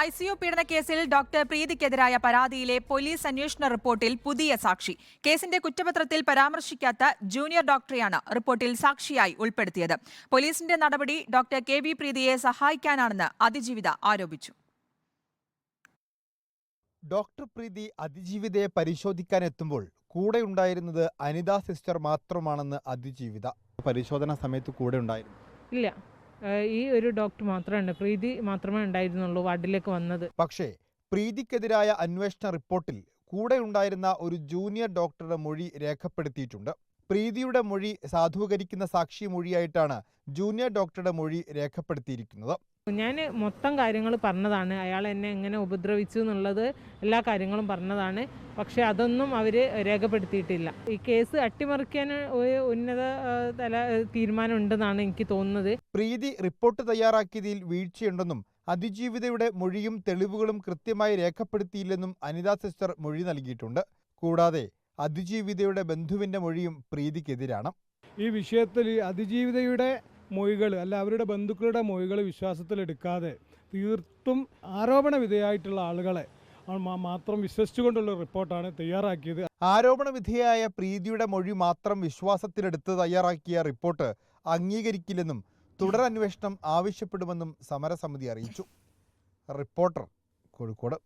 I C U പീഡന കേസിൽ doctor പ്രീതിക്കെതിരായ പരാതിയിലെ police അന്വേഷണ റിപ്പോർട്ടിൽ പുതിയ സാക്ഷി. കേസിന്റെ കുറ്റപത്രത്തിൽ പരാമർശിക്കാത്ത ജൂനിയർ ഡോക്ടറെയാണ് റിപ്പോർട്ടിൽ സാക്ഷിയായി ഉൾപ്പെടുത്തിയത്. പോലീസിന്റെ നടപടി ഡോക്ടർ കെ വി പ്രീതിയെ സഹായിക്കാനാണെന്ന് അതിജീവിത ആരോപിച്ചു. ഡോക്ടർ പ്രീതി അതിജീവിതയെ പരിശോധിക്കാൻ എത്തുമ്പോൾ കൂടെ ഉണ്ടായിരുന്നത് അനിത സിസ്റ്റർ മാത്രമാണെന്ന് അതിജീവിത. പരിശോധന സമയത്ത് കൂടെ ഉണ്ടായിരുന്നു ഇല്ല. ഈ ഒരു ഡോക്ടർ മാത്രമേ പ്രീതി മാത്രമേ ഉണ്ടായിരുന്നുള്ളൂ വാർഡിലേക്ക് വന്നത്. പക്ഷേ പ്രീതിക്കെതിരായ അന്വേഷണ റിപ്പോർട്ടിൽ കൂടെ ഉണ്ടായിരുന്ന ഒരു ജൂനിയർ ഡോക്ടറുടെ മൊഴി രേഖപ്പെടുത്തിയിട്ടുണ്ട്. പ്രീതിയുടെ മൊഴി സാധൂകരിക്കുന്ന സാക്ഷി മൊഴിയായിട്ടാണ് ജൂനിയർ ഡോക്ടറുടെ മൊഴി രേഖപ്പെടുത്തിയിരിക്കുന്നത്. ഞാൻ മൊത്തം കാര്യങ്ങൾ പറഞ്ഞതാണ്. അയാൾ എന്നെ എങ്ങനെ ഉപദ്രവിച്ചു എന്നുള്ളത് എല്ലാ കാര്യങ്ങളും പറഞ്ഞതാണ്. പക്ഷേ അതൊന്നും അവർ രേഖപ്പെടുത്തിയിട്ടില്ല. ഈ കേസ് അട്ടിമറിക്കാൻ ഒരു ഉന്നത തല തീരുമാനം ഉണ്ടെന്നാണ് എനിക്ക് തോന്നുന്നത്. പ്രീതി റിപ്പോർട്ട് തയ്യാറാക്കിയതിൽ വീഴ്ചയുണ്ടെന്നും അതിജീവിതയുടെ മൊഴിയും തെളിവുകളും കൃത്യമായി രേഖപ്പെടുത്തിയില്ലെന്നും അനിത സിസ്റ്റർ മൊഴി നൽകിയിട്ടുണ്ട്. കൂടാതെ അതിജീവിതയുടെ ബന്ധുവിന്റെ മൊഴിയും പ്രീതിക്കെതിരാണ്. ഈ വിഷയത്തിൽ അതിജീവിതയുടെ മൊഴികൾ അല്ല അവരുടെ ബന്ധുക്കളുടെ മൊഴികൾ വിശ്വാസത്തിലെടുക്കാതെ തീർത്തും ആരോപണ വിധേയമായിട്ടുള്ള ആളുകളെ മാത്രം വിശ്വസിച്ചുകൊണ്ടുള്ള റിപ്പോർട്ടാണ് തയ്യാറാക്കിയത്. ആരോപണ വിധേയായ പ്രീതിയുടെ മൊഴി മാത്രം വിശ്വാസത്തിലെടുത്ത് തയ്യാറാക്കിയ റിപ്പോർട്ട് അംഗീകരിക്കില്ലെന്നും തുടരന്വേഷണം ആവശ്യപ്പെടുമെന്നും സമരസമിതി അറിയിച്ചു. റിപ്പോർട്ടർ കോഴിക്കോട്.